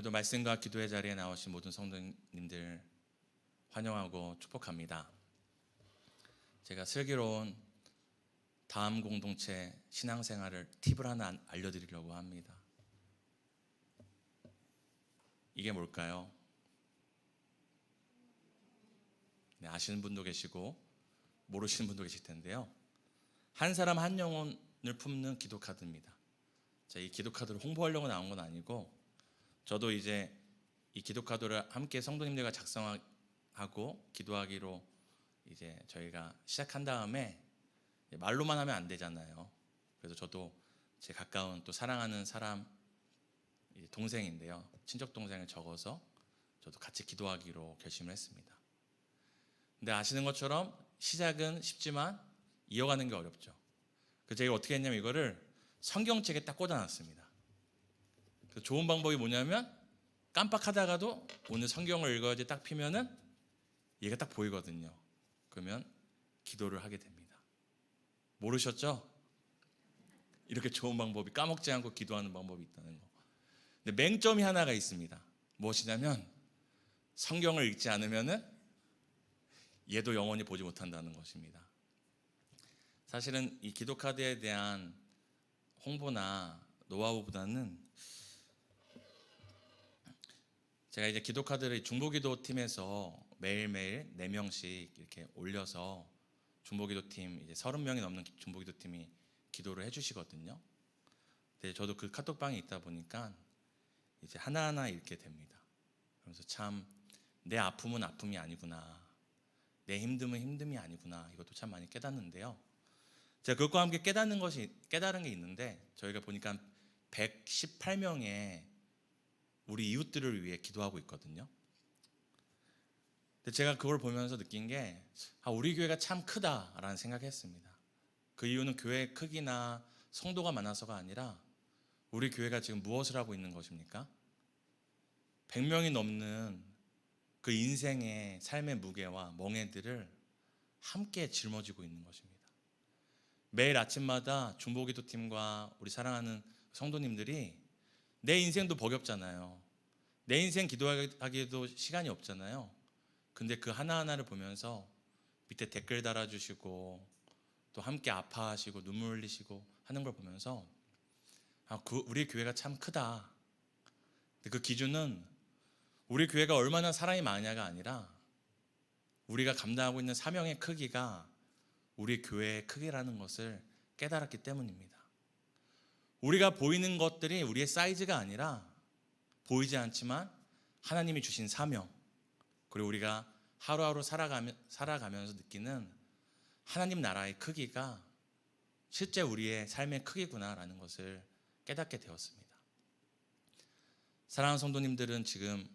오늘도 말씀과 기도의 자리에 나오신 모든 성도님들 환영하고 축복합니다. 제가 슬기로운 다음 공동체 신앙생활을 팁을 하나 알려드리려고 합니다. 이게 뭘까요? 네, 아시는 분도 계시고 모르시는 분도 계실 텐데요. 한 사람 한 영혼을 품는 기도 카드입니다. 자, 이 기도 카드를 홍보하려고 나온 건 아니고 저도 이제 이 기도 카드를 함께 성도님들과 작성하고 기도하기로 이제 저희가 시작한 다음에 말로만 하면 안 되잖아요. 그래서 저도 제 가까운 또 사랑하는 사람 이 동생인데요. 친척 동생을 적어서 저도 같이 기도하기로 결심을 했습니다. 근데 아시는 것처럼 시작은 쉽지만 이어가는 게 어렵죠. 그래서 제가 어떻게 했냐면 이거를 성경책에 딱 꽂아놨습니다. 그 좋은 방법이 뭐냐면 깜빡하다가도 오늘 성경을 읽어야지 딱 피면은 얘가 딱 보이거든요. 그러면 기도를 하게 됩니다. 모르셨죠? 이렇게 좋은 방법이 까먹지 않고 기도하는 방법이 있다는 거. 근데 맹점이 하나가 있습니다. 무엇이냐면 성경을 읽지 않으면은 얘도 영원히 보지 못한다는 것입니다. 사실은 이 기도 카드에 대한 홍보나 노하우보다는 제가 이제 기도 카드를 중보기도 팀에서 매일매일 4명씩 이렇게 올려서 중보기도 팀 이제 30명이 넘는 중보기도 팀이 기도를 해 주시거든요. 근데 저도 그 카톡방에 있다 보니까 이제 하나하나 읽게 됩니다. 그러면서 참 내 아픔은 아픔이 아니구나. 내 힘듦은 힘듦이 아니구나. 이것도 참 많이 깨닫는데요. 제가 그것과 함께 깨닫는 것이 깨달은 게 있는데 저희가 보니까 118명의 우리 이웃들을 위해 기도하고 있거든요. 근데 제가 그걸 보면서 느낀 게 아, 우리 교회가 참 크다라는 생각했습니다. 그 이유는 교회의 크기나 성도가 많아서가 아니라 우리 교회가 지금 무엇을 하고 있는 것입니까? 100명이 넘는 그 인생의 삶의 무게와 멍해들을 함께 짊어지고 있는 것입니다. 매일 아침마다 중보기도 팀과 우리 사랑하는 성도님들이 내 인생도 버겁잖아요. 내 인생 기도하기도 시간이 없잖아요. 근데 그 하나하나를 보면서 밑에 댓글 달아주시고 또 함께 아파하시고 눈물 흘리시고 하는 걸 보면서 아, 그 우리 교회가 참 크다. 그 기준은 우리 교회가 얼마나 사람이 많냐가 아니라 우리가 감당하고 있는 사명의 크기가 우리 교회의 크기라는 것을 깨달았기 때문입니다. 우리가 보이는 것들이 우리의 사이즈가 아니라 보이지 않지만 하나님이 주신 사명 그리고 우리가 하루하루 살아가며, 살아가면서 느끼는 하나님 나라의 크기가 실제 우리의 삶의 크기구나라는 것을 깨닫게 되었습니다. 사랑하는 성도님들은 지금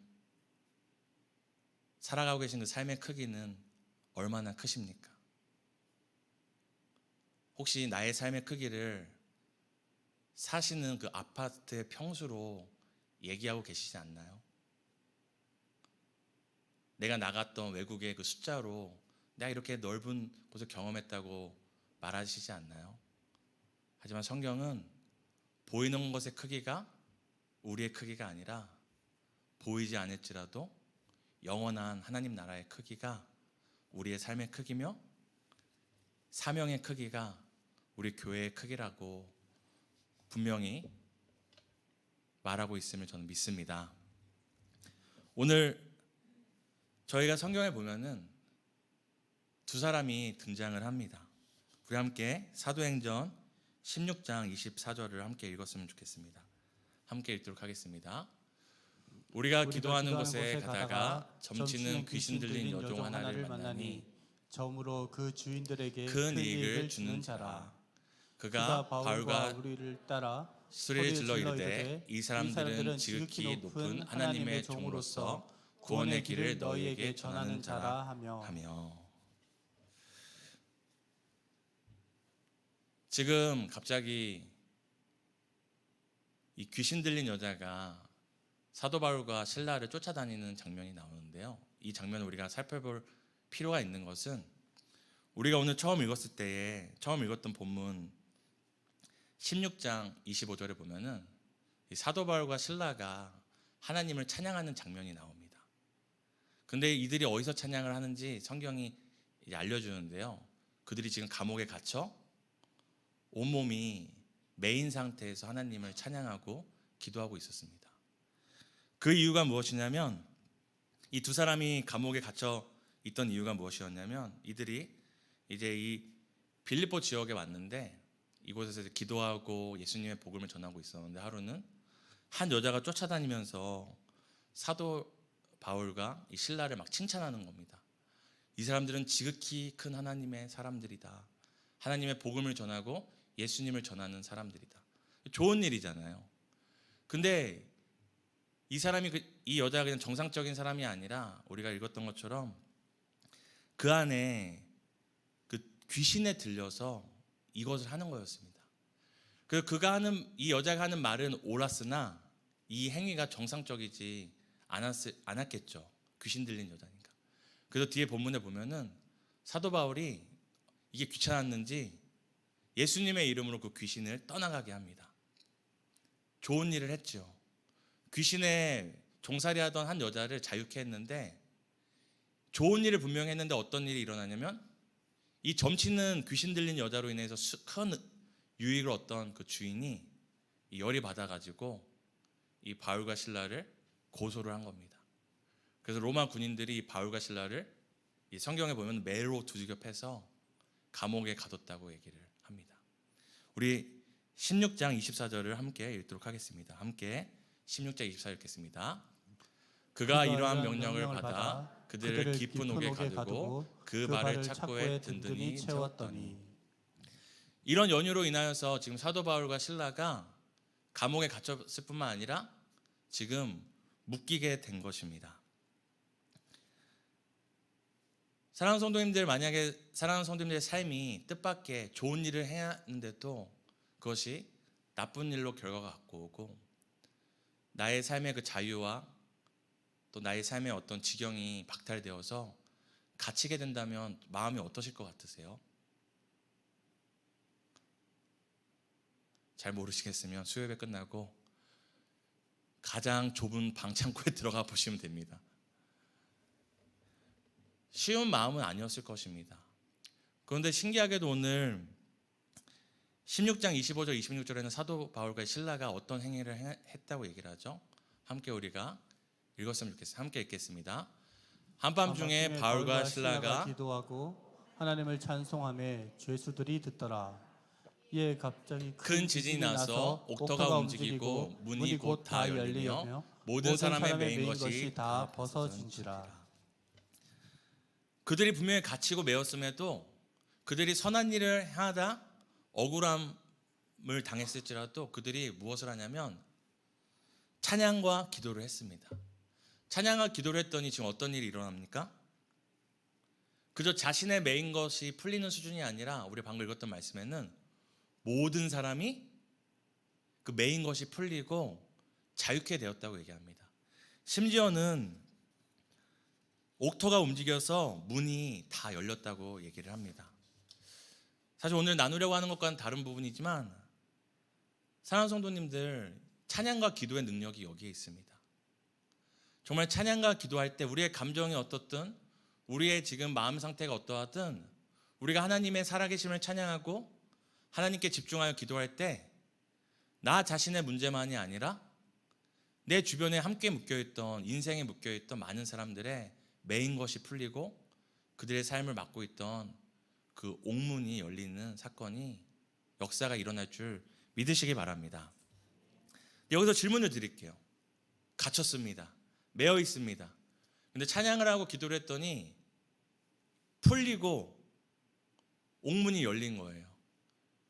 살아가고 계신 그 삶의 크기는 얼마나 크십니까? 혹시 나의 삶의 크기를 사시는 그 아파트의 평수로 얘기하고 계시지 않나요? 내가 나갔던 외국의 그 숫자로 내가 이렇게 넓은 곳을 경험했다고 말하시지 않나요? 하지만 성경은 보이는 것의 크기가 우리의 크기가 아니라 보이지 않을지라도 영원한 하나님 나라의 크기가 우리의 삶의 크기며 사명의 크기가 우리 교회의 크기라고 분명히 말하고 있음을 저는 믿습니다. 오늘 저희가 성경에 보면은 두 사람이 등장을 합니다. 우리 함께 사도행전 16장 24절을 함께 읽었으면 좋겠습니다. 함께 읽도록 하겠습니다. 우리가 기도하는 곳에 가다가 점치는 귀신 들린 여종 하나를 만나니 점으로 그 주인들에게 큰 이익을 주는 자라. 그가 바울과 바울과 우리를 따라 소리를 질러 이르되 이 사람들은 지극히 높은 하나님의 종으로서 구원의 길을 너희에게 전하는 자라 하며 하며 지금 갑자기 이 귀신 들린 여자가 사도 바울과 신라를 쫓아다니는 장면이 나오는데요. 이 장면을 우리가 살펴볼 필요가 있는 것은 우리가 오늘 처음 읽었을 때에 처음 읽었던 본문 16장 25절에 보면은 이 사도 바울과 신라가 하나님을 찬양하는 장면이 나옵니다. 근데 이들이 어디서 찬양을 하는지 성경이 알려주는데요. 그들이 지금 감옥에 갇혀 온몸이 메인 상태에서 하나님을 찬양하고 기도하고 있었습니다. 그 이유가 무엇이냐면 이 두 사람이 감옥에 갇혀 있던 이유가 무엇이었냐면 이들이 이제 이 빌립보 지역에 왔는데 이곳에서 기도하고 예수님의 복음을 전하고 있었는데 하루는 한 여자가 쫓아다니면서 사도 바울과 이 신라를 막 칭찬하는 겁니다. 이 사람들은 지극히 큰 하나님의 사람들이다. 하나님의 복음을 전하고 예수님을 전하는 사람들이다. 좋은 일이잖아요. 근데 이 사람이 그- 이 여자가 그냥 정상적인 사람이 아니라 우리가 읽었던 것처럼 그 안에 그 귀신에 들려서 이것을 하는 거였습니다. 그 그가 하는 이 여자가 하는 말은 옳았으나 이 행위가 정상적이지 않았을 않았겠죠. 귀신 들린 여자니까. 그래서 뒤에 본문에 보면은 사도 바울이 이게 귀찮았는지 예수님의 이름으로 그 귀신을 떠나가게 합니다. 좋은 일을 했죠. 귀신에 종살이 하던 한 여자를 자유케 했는데 좋은 일을 분명히 했는데 어떤 일이 일어나냐면 이 점치는 귀신 들린 여자로 인해서 수- 큰 유익을 얻던 그 주인이 이 열이 받아가지고 이 바울과 신라를 고소를 한 겁니다. 그래서 로마 군인들이 이 바울과 신라를 이 성경에 보면 매로 두들겨 패서 감옥에 가뒀다고 얘기를 합니다. 우리 16장 24절을 함께 읽도록 하겠습니다. 함께 16장 24절 읽겠습니다. 그가 이러한 명령을 받아 그들을 깊은 옥에 가두고 그 발을 착고에 든든히 채웠더니 이런 연유로 인하여서 지금 사도 바울과 신라가 감옥에 갇혔을 뿐만 아니라 지금 묶이게 된 것입니다. 사랑하는 성도님들 만약에 사랑하는 성도님들의 삶이 뜻밖의 좋은 일을 해야 하는데도 그것이 나쁜 일로 결과가 갖고 오고 나의 삶의 그 자유와 또 나의 삶의 어떤 지경이 박탈되어서 갇히게 된다면 마음이 어떠실 것 같으세요? 잘 모르시겠으면 수요예배 끝나고 가장 좁은 방 창고에 들어가 보시면 됩니다. 쉬운 마음은 아니었을 것입니다. 그런데 신기하게도 오늘 16장 25절 26절에는 사도 바울과 신라가 어떤 행위를 해- 했다고 얘기를 하죠. 함께 우리가 읽었으면 좋겠습니다. 함께 읽겠습니다. 한밤중에 바울과 신라가 기도하고 하나님을 찬송함에 죄수들이 듣더라. 이에 갑자기 큰 지진이 나서 옥토가 움직이고 문이 곧 다 열리며 모든 사람의 메인 것이 다 벗어진지라. 그들이 분명히 갇히고 매였음에도 그들이 선한 일을 하다 억울함을 당했을지라도 그들이 무엇을 하냐면 찬양과 기도를 했습니다. 찬양과 기도를 했더니 지금 어떤 일이 일어납니까? 그저 자신의 메인 것이 풀리는 수준이 아니라 우리 방금 읽었던 말씀에는 모든 사람이 그 메인 것이 풀리고 자유케 되었다고 얘기합니다. 심지어는 옥토가 움직여서 문이 다 열렸다고 얘기를 합니다. 사실 오늘 나누려고 하는 것과는 다른 부분이지만 사랑하는 성도님들 찬양과 기도의 능력이 여기에 있습니다. 정말 찬양과 기도할 때 우리의 감정이 어떻든 우리의 지금 마음 상태가 어떠하든 우리가 하나님의 살아계심을 찬양하고 하나님께 집중하여 기도할 때 나 자신의 문제만이 아니라 내 주변에 함께 묶여있던 인생에 묶여있던 많은 사람들의 메인 것이 풀리고 그들의 삶을 맡고 있던 그 옥문이 열리는 사건이 역사가 일어날 줄 믿으시기 바랍니다. 여기서 질문을 드릴게요. 갇혔습니다. 매어 있습니다. 근데 찬양을 하고 기도를 했더니 풀리고 옥문이 열린 거예요.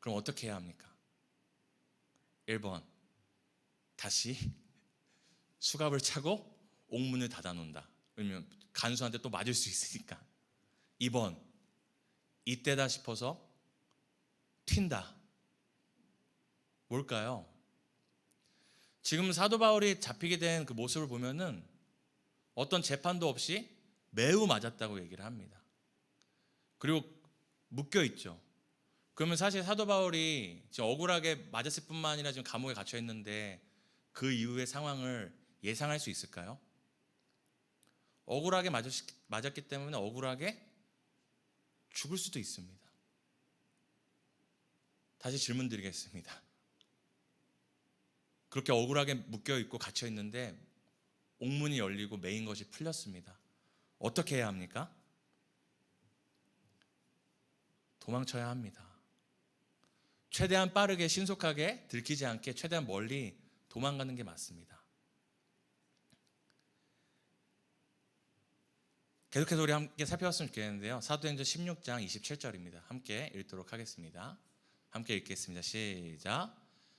그럼 어떻게 해야 합니까? 1번 다시 수갑을 차고 옥문을 닫아 놓는다. 왜냐면 간수한테 또 맞을 수 있으니까. 2번 이때다 싶어서 튄다. 뭘까요? 지금 사도 바울이 잡히게 된 그 모습을 보면은 어떤 재판도 없이 매우 맞았다고 얘기를 합니다. 그리고 묶여 있죠. 그러면 사실 사도 바울이 지금 억울하게 맞았을 뿐만 아니라 지금 감옥에 갇혀 있는데 그 이후의 상황을 예상할 수 있을까요? 억울하게 맞았, 맞았기 때문에 억울하게 죽을 수도 있습니다. 다시 질문 드리겠습니다. 그렇게 억울하게 묶여 있고 갇혀 있는데 옥문이 열리고 메인 것이 풀렸습니다. 어떻게 해야 합니까? 도망쳐야 합니다. 최대한 빠르게 신속하게 들키지 않게 최대한 멀리 도망가는 게 맞습니다. 계속해서 우리 함께 살펴봤으면 좋겠는데요. 사도행전 16장 27절입니다. 함께 읽도록 하겠습니다. 함께 읽겠습니다. 시작.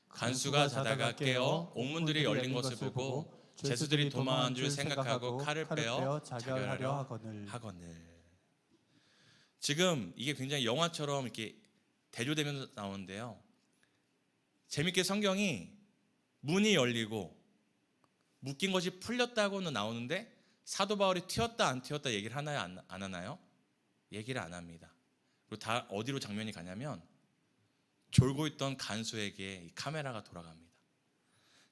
간수가 자다가 깨어 옥문들이 열린 것을 보고 죄수들이 도망한 줄 생각하고 칼을 빼어 자결하려 하거늘 하거늘. 지금 이게 굉장히 영화처럼 이렇게 대조되면서 나오는데요. 재밌게 성경이 문이 열리고 묶인 것이 풀렸다고는 나오는데 사도 바울이 튀었다 안 튀었다 얘기를 하나요 안, 안 하나요? 얘기를 안 합니다. 그리고 다 어디로 장면이 가냐면 졸고 있던 간수에게 이 카메라가 돌아갑니다.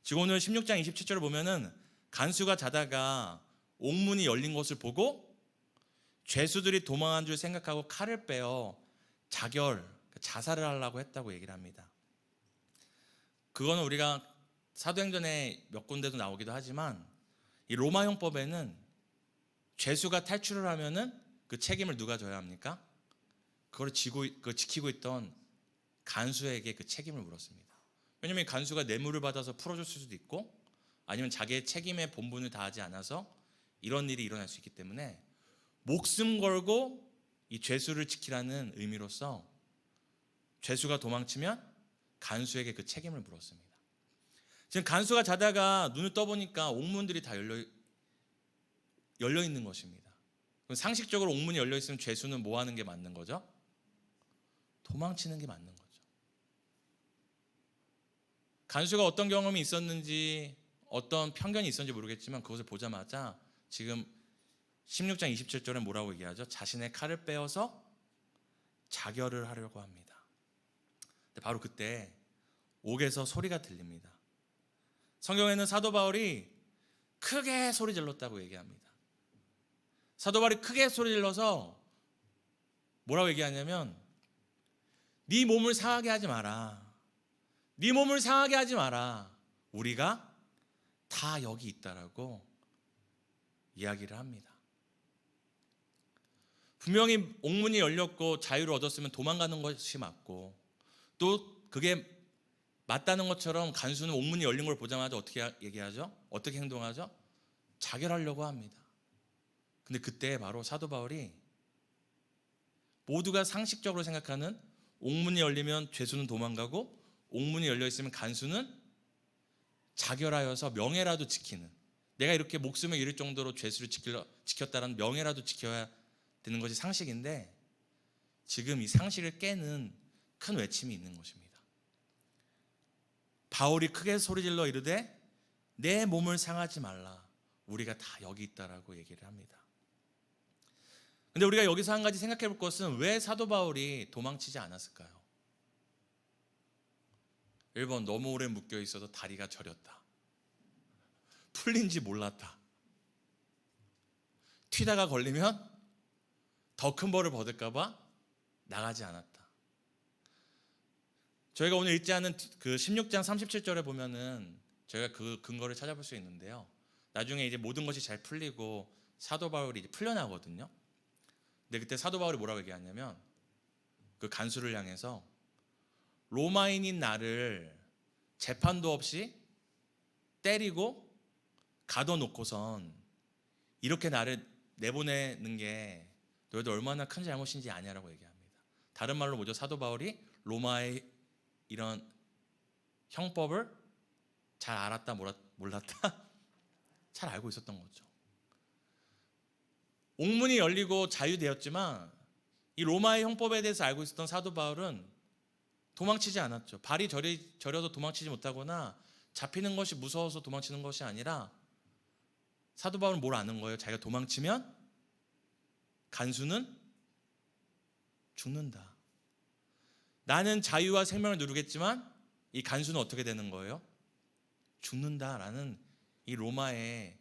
지금 오늘 16장 27절을 보면은 간수가 자다가 옥문이 열린 것을 보고 죄수들이 도망한 줄 생각하고 칼을 빼어 자결 자살을 하려고 했다고 얘기를 합니다. 그거는 우리가 사도행전에 몇 군데도 나오기도 하지만 이 로마 형법에는 죄수가 탈출을 하면은 그 책임을 누가 져야 합니까? 그걸 지고 그 지키고 있던 간수에게 그 책임을 물었습니다. 왜냐하면 이 간수가 뇌물을 받아서 풀어줬을 수도 있고 아니면 자기의 책임의 본분을 다하지 않아서 이런 일이 일어날 수 있기 때문에 목숨 걸고 이 죄수를 지키라는 의미로서 죄수가 도망치면 간수에게 그 책임을 물었습니다. 지금 간수가 자다가 눈을 떠보니까 옥문들이 다 열려 열려 있는 것입니다. 상식적으로 옥문이 열려 있으면 죄수는 뭐 하는 게 맞는 거죠? 도망치는 게 맞는 거죠. 간수가 어떤 경험이 있었는지 어떤 편견이 있었는지 모르겠지만 그것을 보자마자 지금 16장 27절에 뭐라고 얘기하죠? 자신의 칼을 빼어서 자결을 하려고 합니다. 바로 그때 옥에서 소리가 들립니다. 성경에는 사도 바울이 크게 소리 질렀다고 얘기합니다. 사도 바울이 크게 소리 질러서 뭐라고 얘기하냐면 네 몸을 상하게 하지 마라. 네 몸을 상하게 하지 마라. 우리가 다 여기 있다라고 이야기를 합니다. 분명히 옥문이 열렸고 자유를 얻었으면 도망가는 것이 맞고 또 그게 맞다는 것처럼 간수는 옥문이 열린 걸 보자마자 어떻게 얘기하죠? 어떻게 행동하죠? 자결하려고 합니다. 근데 그때 바로 사도 바울이 모두가 상식적으로 생각하는 옥문이 열리면 죄수는 도망가고 옥문이 열려 있으면 간수는 자결하여서 명예라도 지키는 내가 이렇게 목숨을 잃을 정도로 죄수를 지킬러, 지켰다는 명예라도 지켜야 되는 것이 상식인데 지금 이 상식을 깨는 큰 외침이 있는 것입니다. 바울이 크게 소리질러 이르되 내 몸을 상하지 말라. 우리가 다 여기 있다라고 얘기를 합니다. 근데 우리가 여기서 한 가지 생각해 볼 것은 왜 사도 바울이 도망치지 않았을까요? 1번 너무 오래 묶여 있어서 다리가 저렸다. 풀린지 몰랐다. 튀다가 걸리면 더 큰 벌을 받을까봐 나가지 않았다. 저희가 오늘 읽지 않은 그 16장 37절에 보면은 저희가 그 근거를 찾아볼 수 있는데요. 나중에 이제 모든 것이 잘 풀리고 사도 바울이 이제 풀려나거든요. 근데 그때 사도 바울이 뭐라고 얘기하냐면 그 간수를 향해서 로마인인 나를 재판도 없이 때리고 가둬놓고선 이렇게 나를 내보내는 게 너희들 얼마나 큰 잘못인지 아냐라고 얘기합니다. 다른 말로 뭐죠? 사도 바울이 로마의 이런 형법을 잘 알았다 몰랐다 잘 알고 있었던 거죠. 옥문이 열리고 자유되었지만 이 로마의 형법에 대해서 알고 있었던 사도 바울은 도망치지 않았죠. 발이 저리, 저려서 도망치지 못하거나 잡히는 것이 무서워서 도망치는 것이 아니라 사도 바울은 뭘 아는 거예요? 자기가 도망치면 간수는 죽는다. 나는 자유와 생명을 누리겠지만 이 간수는 어떻게 되는 거예요? 죽는다라는 이 로마의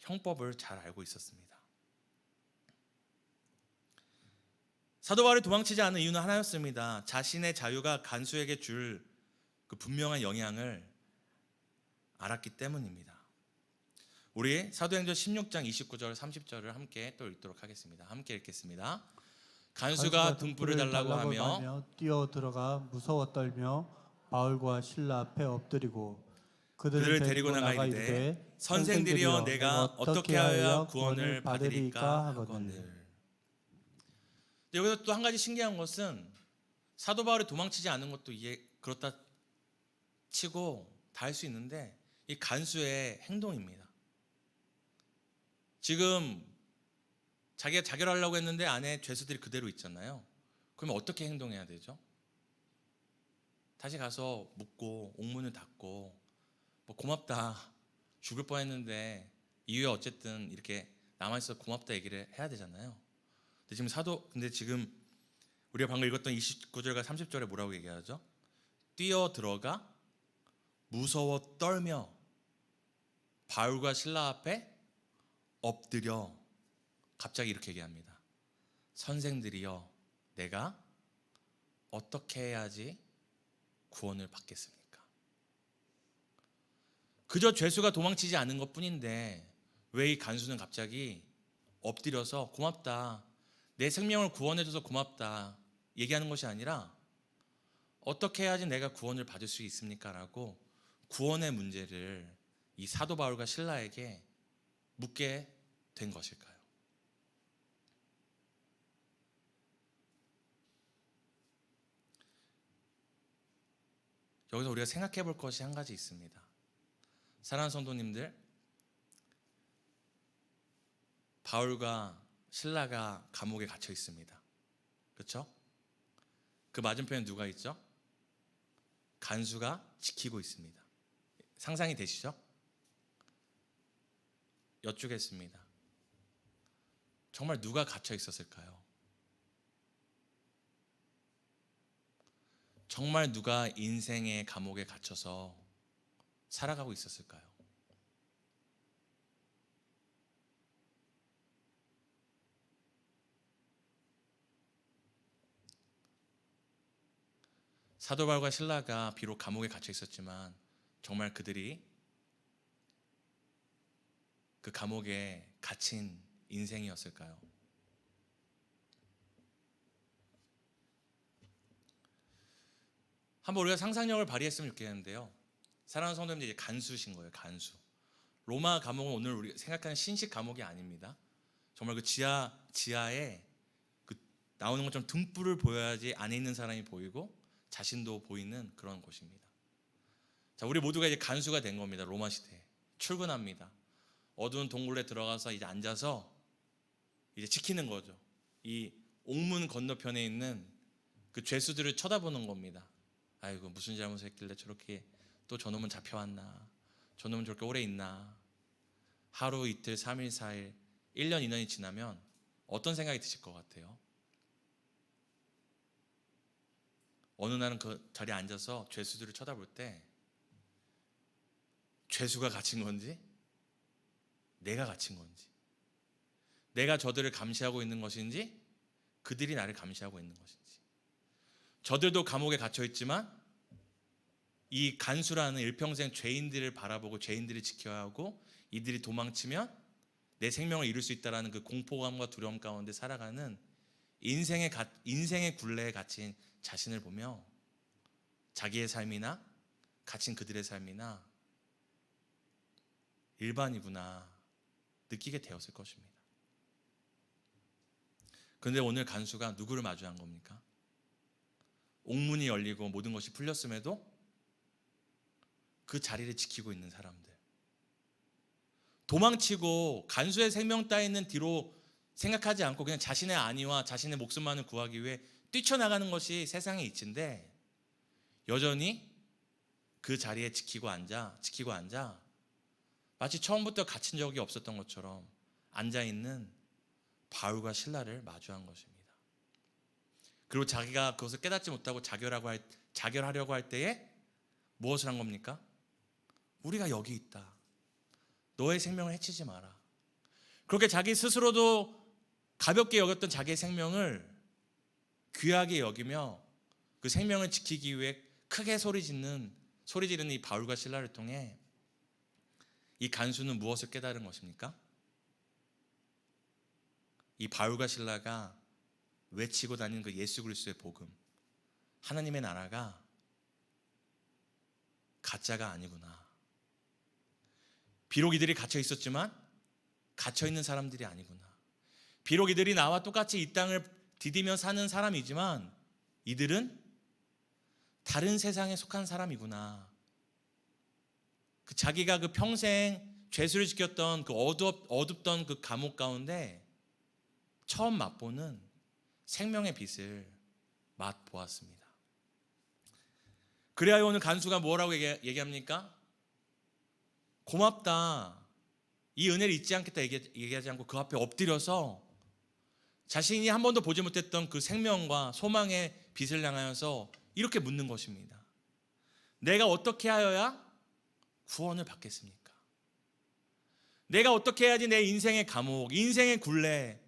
형법을 잘 알고 있었습니다. 사도 바울이 도망치지 않은 이유는 하나였습니다. 자신의 자유가 간수에게 줄 그 분명한 영향을 알았기 때문입니다. 우리 사도행전 16장 29절 30절을 함께 또 읽도록 하겠습니다. 함께 읽겠습니다. 간수가 등불을 달라고 하며 뛰어 들어가 무서워 떨며 바울과 신라 앞에 엎드리고 그들을 그들을 데리고 데리고 나가 이르되 선생들이여 내가 어떻게 하여야 구원을 받으리까 하거늘. 여기서 또 한 가지 신기한 것은 사도 바울이 도망치지 않은 것도 이해 그렇다 치고 다 할 수 있는데 이 간수의 행동입니다. 지금 자기가 자결하려고 했는데 안에 죄수들이 그대로 있잖아요. 그러면 어떻게 행동해야 되죠? 다시 가서 묻고 옥문을 닫고 뭐 고맙다 죽을 뻔했는데 이후에 어쨌든 이렇게 남아 있어 고맙다 얘기를 해야 되잖아요. 근데 지금 사도 근데 지금 우리가 방금 읽었던 29절과 30절에 뭐라고 얘기하죠? 뛰어 들어가 무서워 떨며 바울과 신라 앞에 엎드려 갑자기 이렇게 얘기합니다. 선생들이여 내가 어떻게 해야지 구원을 받겠습니까? 그저 죄수가 도망치지 않은 것 뿐인데 왜 이 간수는 갑자기 엎드려서 고맙다. 내 생명을 구원해줘서 고맙다. 얘기하는 것이 아니라 어떻게 해야지 내가 구원을 받을 수 있습니까? 라고 구원의 문제를 이 사도 바울과 신라에게 묻게 된 것일까요? 여기서 우리가 생각해 볼 것이 한 가지 있습니다. 사랑하는 성도님들, 바울과 신라가 감옥에 갇혀 있습니다. 그렇죠? 그 맞은편에 누가 있죠? 간수가 지키고 있습니다. 상상이 되시죠? 여쭈겠습니다. 정말 누가 갇혀 있었을까요? 정말 누가 인생의 감옥에 갇혀서 살아가고 있었을까요? 사도 바울과 신라가 비록 감옥에 갇혀 있었지만 정말 그들이 그 감옥에 갇힌 인생이었을까요? 한번 우리가 상상력을 발휘했으면 좋겠는데요. 사랑하는 성도님들 이제 간수신 거예요. 간수. 로마 감옥은 오늘 우리 생각하는 신식 감옥이 아닙니다. 정말 그 지하 지하에 그 나오는 것처럼 등불을 보여야지 안에 있는 사람이 보이고 자신도 보이는 그런 곳입니다. 자, 우리 모두가 이제 간수가 된 겁니다. 로마 시대에. 출근합니다. 어두운 동굴에 들어가서 이제 앉아서 이제 지키는 거죠. 이 옥문 건너편에 있는 그 죄수들을 쳐다보는 겁니다. 아이고 무슨 잘못을 했길래 저렇게 또 저놈은 잡혀왔나? 저놈은 저렇게 오래 있나? 하루 이틀 삼일 사일 1년 2년이 지나면 어떤 생각이 드실 것 같아요? 어느 날은 그 자리에 앉아서 죄수들을 쳐다볼 때 죄수가 갇힌 건지 내가 갇힌 건지 내가 저들을 감시하고 있는 것인지 그들이 나를 감시하고 있는 것인지 저들도 감옥에 갇혀 있지만 이 간수라는 일평생 죄인들을 바라보고 죄인들을 지켜야 하고 이들이 도망치면 내 생명을 잃을 수 있다라는 그 공포감과 두려움 가운데 살아가는 인생의 가, 인생의 굴레에 갇힌 자신을 보며 자기의 삶이나 갇힌 그들의 삶이나 일반이구나 느끼게 되었을 것입니다. 그런데 오늘 간수가 누구를 마주한 겁니까? 옥문이 열리고 모든 것이 풀렸음에도 그 자리를 지키고 있는 사람들. 도망치고 간수의 생명 따위는 뒤로 생각하지 않고 그냥 자신의 안위와 자신의 목숨만을 구하기 위해 뛰쳐나가는 것이 세상의 이치인데 여전히 그 자리에 지키고 앉아 지키고 앉아 마치 처음부터 갇힌 적이 없었던 것처럼 앉아 있는 바울과 신라를 마주한 것입니다. 그리고 자기가 그것을 깨닫지 못하고 자결하고 할, 자결하려고 할 때에 무엇을 한 겁니까? 우리가 여기 있다. 너의 생명을 해치지 마라. 그렇게 자기 스스로도 가볍게 여겼던 자기의 생명을 귀하게 여기며 그 생명을 지키기 위해 크게 소리 짓는 소리 지르는 이 바울과 신라를 통해 이 간수는 무엇을 깨달은 것입니까? 이 바울과 신라가 외치고 다니는 그 예수 그리스도의 복음 하나님의 나라가 가짜가 아니구나. 비록 이들이 갇혀 있었지만 갇혀 있는 사람들이 아니구나. 비록 이들이 나와 똑같이 이 땅을 디디며 사는 사람이지만 이들은 다른 세상에 속한 사람이구나. 그 자기가 그 평생 죄수를 지켰던 그 어둡, 어둡던 그 감옥 가운데 처음 맛보는 생명의 빛을 맛보았습니다. 그래야 오늘 간수가 뭐라고 얘기, 얘기합니까? 고맙다. 이 은혜를 잊지 않겠다 얘기, 얘기하지 않고 그 앞에 엎드려서 자신이 한 번도 보지 못했던 그 생명과 소망의 빛을 향하여서 이렇게 묻는 것입니다. 내가 어떻게 하여야 구원을 받겠습니까? 내가 어떻게 해야지 내 인생의 감옥, 인생의 굴레,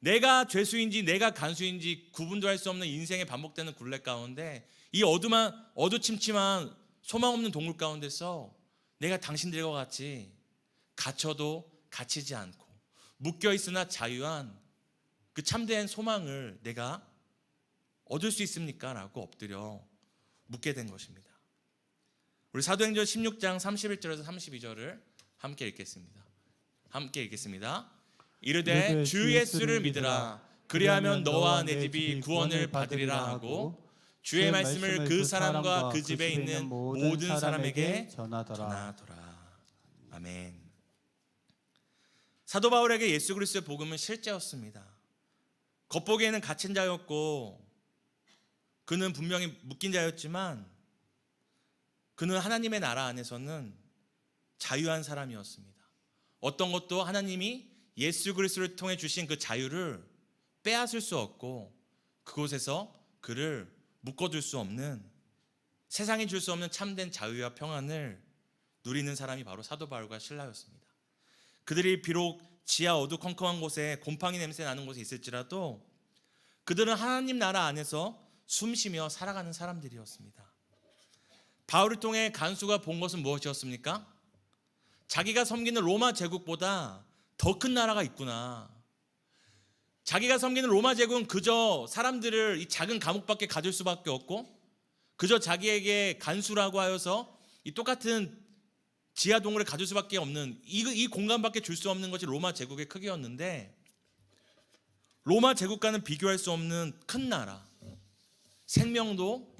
내가 죄수인지 내가 간수인지 구분도 할 수 없는 인생의 반복되는 굴레 가운데 이 어두만 어두침침한 소망 없는 동굴 가운데서 내가 당신들과 같이 갇혀도 갇히지 않고 묶여 있으나 자유한 그 참된 소망을 내가 얻을 수 있습니까? 라고 엎드려 묻게 된 것입니다. 우리 사도행전 16장 31절에서 32절을 함께 읽겠습니다. 함께 읽겠습니다. 이르되 주 예수를 믿으라 그리하면 너와 내 집이 구원을 받으리라 하고 주의 말씀을 그 사람과 그 집에 있는 모든 사람에게 전하더라. 전하더라. 아멘. 사도 바울에게 예수 그리스도의 복음은 실제였습니다. 겉보기에는 갇힌 자였고 그는 분명히 묶인 자였지만 그는 하나님의 나라 안에서는 자유한 사람이었습니다. 어떤 것도 하나님이 예수 그리스도를 통해 주신 그 자유를 빼앗을 수 없고 그곳에서 그를 묶어둘 수 없는 세상이 줄 수 없는 참된 자유와 평안을 누리는 사람이 바로 사도 바울과 신라였습니다. 그들이 비록 지하 어두컴컴한 곳에 곰팡이 냄새 나는 곳에 있을지라도 그들은 하나님 나라 안에서 숨쉬며 살아가는 사람들이었습니다. 바울을 통해 간수가 본 것은 무엇이었습니까? 자기가 섬기는 로마 제국보다 더 큰 나라가 있구나. 자기가 섬기는 로마 제국은 그저 사람들을 이 작은 감옥밖에 가둘 수밖에 없고 그저 자기에게 간수라고 하여서 이 똑같은 지하 동굴에 가둘 수밖에 없는 이, 이 공간밖에 줄 수 없는 것이 로마 제국의 크기였는데 로마 제국과는 비교할 수 없는 큰 나라 생명도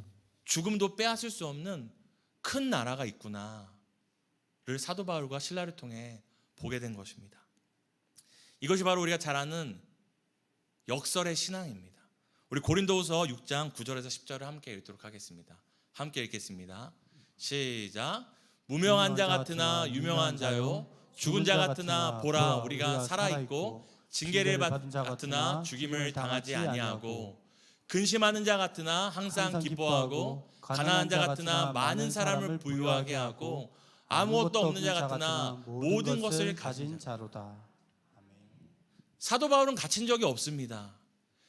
죽음도 빼앗을 수 없는 큰 나라가 있구나를 사도 바울과 신라를 통해 보게 된 것입니다. 이것이 바로 우리가 잘 아는 역설의 신앙입니다. 우리 고린도후서 6장 9절에서 10절을 함께 읽도록 하겠습니다. 함께 읽겠습니다. 시작. 무명한 자 같으나 유명한 자요 죽은 자 같으나 보라 우리가 살아 있고 징계를 받은 자 같으나 죽임을 당하지 아니하고 근심하는 자 같으나 항상 기뻐하고 가난한 자 같으나 많은 사람을 부유하게 하고 아무것도 없는 자 같으나 모든 것을 가진 자 자로다. 사도 바울은 갇힌 적이 없습니다.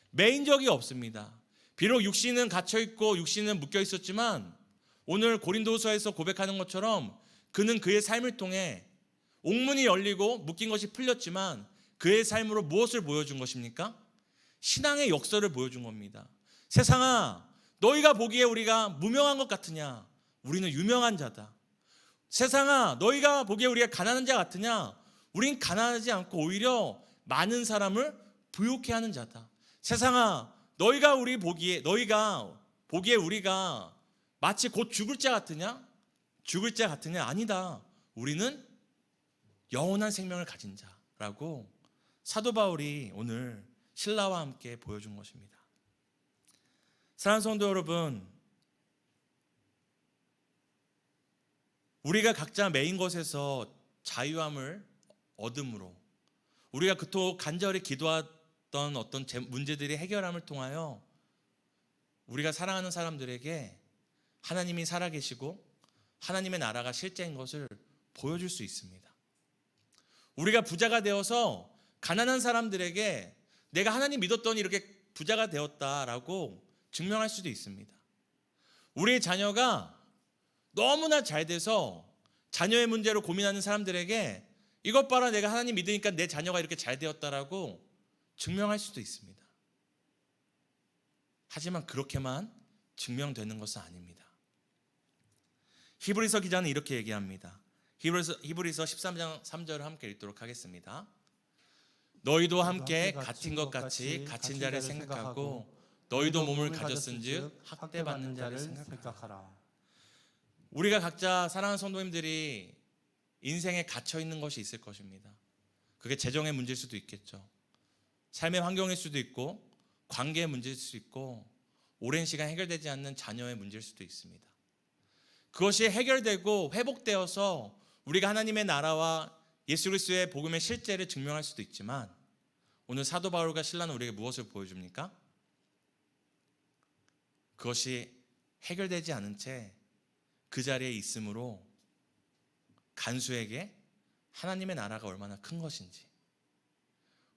매인 적이 없습니다. 비록 육신은 갇혀 있고 육신은 묶여 있었지만 오늘 고린도서에서 고백하는 것처럼 그는 그의 삶을 통해 옥문이 열리고 묶인 것이 풀렸지만 그의 삶으로 무엇을 보여준 것입니까? 신앙의 역설을 보여준 겁니다. 세상아, 너희가 보기에 우리가 무명한 것 같으냐? 우리는 유명한 자다. 세상아, 너희가 보기에 우리가 가난한 자 같으냐? 우린 가난하지 않고 오히려 많은 사람을 부욕해 하는 자다. 세상아, 너희가 우리 보기에 너희가 보기에 우리가 마치 곧 죽을 자 같으냐? 죽을 자 같으냐? 아니다. 우리는 영원한 생명을 가진 자라고 사도 바울이 오늘 신라와 함께 보여준 것입니다. 사랑하는 성도 여러분, 우리가 각자 메인 것에서 자유함을 얻음으로 우리가 그토록 간절히 기도했던 어떤 문제들의 해결함을 통하여 우리가 사랑하는 사람들에게 하나님이 살아계시고 하나님의 나라가 실제인 것을 보여줄 수 있습니다. 우리가 부자가 되어서 가난한 사람들에게 내가 하나님 믿었더니 이렇게 부자가 되었다라고 증명할 수도 있습니다. 우리의 자녀가 너무나 잘 돼서 자녀의 문제로 고민하는 사람들에게 이것 봐라 내가 하나님 믿으니까 내 자녀가 이렇게 잘 되었다라고 증명할 수도 있습니다. 하지만 그렇게만 증명되는 것은 아닙니다. 히브리서 기자는 이렇게 얘기합니다. 히브리서, 히브리서 13장 3절을 함께 읽도록 하겠습니다. 너희도 함께 같은 것 같이 갇힌 자를 생각하고 너희도 몸을 가졌은즉 학대받는 자를 생각하라. 우리가 각자 사랑하는 성도님들이 인생에 갇혀 있는 것이 있을 것입니다. 그게 재정의 문제일 수도 있겠죠. 삶의 환경일 수도 있고 관계의 문제일 수도 있고 오랜 시간 해결되지 않는 자녀의 문제일 수도 있습니다. 그것이 해결되고 회복되어서 우리가 하나님의 나라와 예수 그리스도의 복음의 실제를 증명할 수도 있지만 오늘 사도 바울과 신라는 우리에게 무엇을 보여줍니까? 그것이 해결되지 않은 채 그 자리에 있으므로 간수에게 하나님의 나라가 얼마나 큰 것인지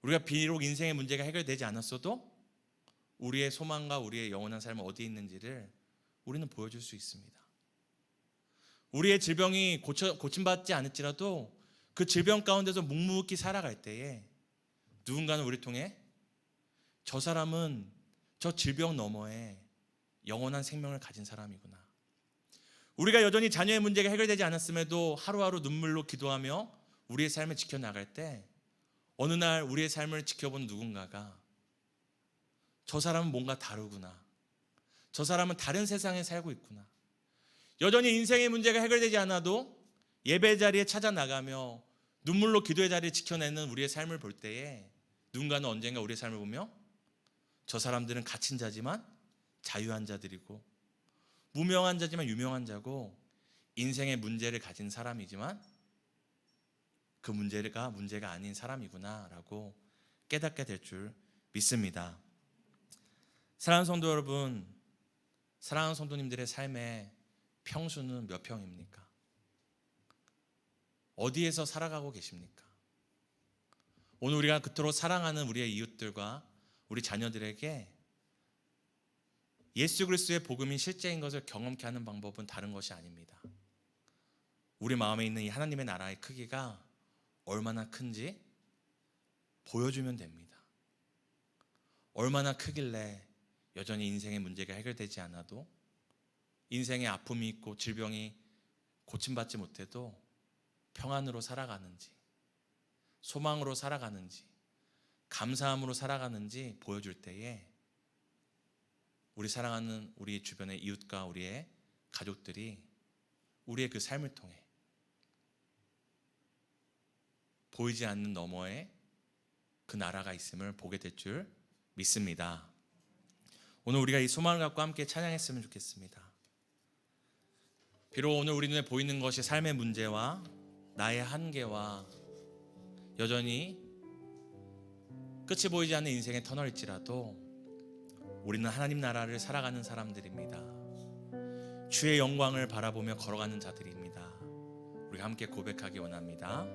우리가 비록 인생의 문제가 해결되지 않았어도 우리의 소망과 우리의 영원한 삶은 어디에 있는지를 우리는 보여줄 수 있습니다. 우리의 질병이 고쳐, 고침받지 않을지라도 그 질병 가운데서 묵묵히 살아갈 때에 누군가는 우리 통해 저 사람은 저 질병 너머에 영원한 생명을 가진 사람이구나. 우리가 여전히 자녀의 문제가 해결되지 않았음에도 하루하루 눈물로 기도하며 우리의 삶을 지켜나갈 때 어느 날 우리의 삶을 지켜본 누군가가 저 사람은 뭔가 다르구나. 저 사람은 다른 세상에 살고 있구나. 여전히 인생의 문제가 해결되지 않아도 예배 자리에 찾아 나가며 눈물로 기도의 자리를 지켜내는 우리의 삶을 볼 때에 누군가는 언젠가 우리의 삶을 보며 저 사람들은 갇힌 자지만 자유한 자들이고 무명한 자지만 유명한 자고 인생의 문제를 가진 사람이지만 그 문제가 문제가 아닌 사람이구나라고 깨닫게 될 줄 믿습니다. 사랑하는 성도 여러분, 사랑하는 성도님들의 삶의 평수는 몇 평입니까? 어디에서 살아가고 계십니까? 오늘 우리가 그토록 사랑하는 우리의 이웃들과 우리 자녀들에게 예수 그리스도의 복음이 실제인 것을 경험케 하는 방법은 다른 것이 아닙니다. 우리 마음에 있는 이 하나님의 나라의 크기가 얼마나 큰지 보여주면 됩니다. 얼마나 크길래 여전히 인생의 문제가 해결되지 않아도 인생의 아픔이 있고 질병이 고침받지 못해도 평안으로 살아가는지 소망으로 살아가는지 감사함으로 살아가는지 보여줄 때에 우리 사랑하는 우리 주변의 이웃과 우리의 가족들이 우리의 그 삶을 통해 보이지 않는 너머에 그 나라가 있음을 보게 될 줄 믿습니다. 오늘 우리가 이 소망을 갖고 함께 찬양했으면 좋겠습니다. 비록 오늘 우리 눈에 보이는 것이 삶의 문제와 나의 한계와 여전히 끝이 보이지 않는 인생의 터널일지라도 우리는 하나님 나라를 살아가는 사람들입니다. 주의 영광을 바라보며 걸어가는 자들입니다. 우리 함께 고백하기 원합니다.